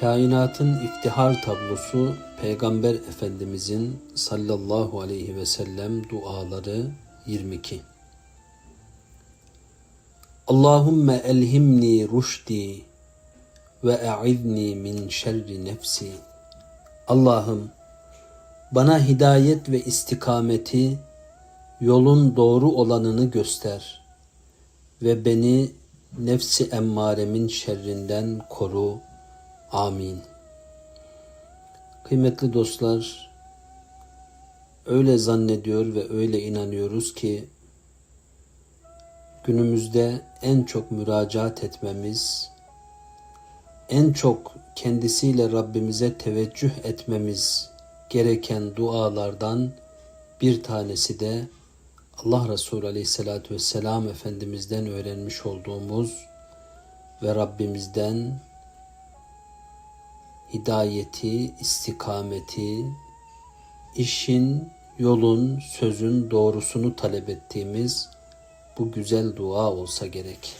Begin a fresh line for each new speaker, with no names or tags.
Kainatın iftihar tablosu Peygamber Efendimizin sallallahu aleyhi ve sellem duaları 22. Allahümme elhimni rüşdi ve e'izni min şerri nefsi. Allah'ım bana hidayet ve istikameti, yolun doğru olanını göster ve beni nefsi emmaremin şerrinden koru. Amin. Kıymetli dostlar, öyle zannediyor ve öyle inanıyoruz ki günümüzde en çok müracaat etmemiz, en çok kendisiyle Rabbimize teveccüh etmemiz gereken dualardan bir tanesi de Allah Resulü Aleyhisselatü Vesselam Efendimiz'den öğrenmiş olduğumuz ve Rabbimizden hidayeti, istikameti, işin, yolun, sözün doğrusunu talep ettiğimiz bu güzel dua olsa gerek.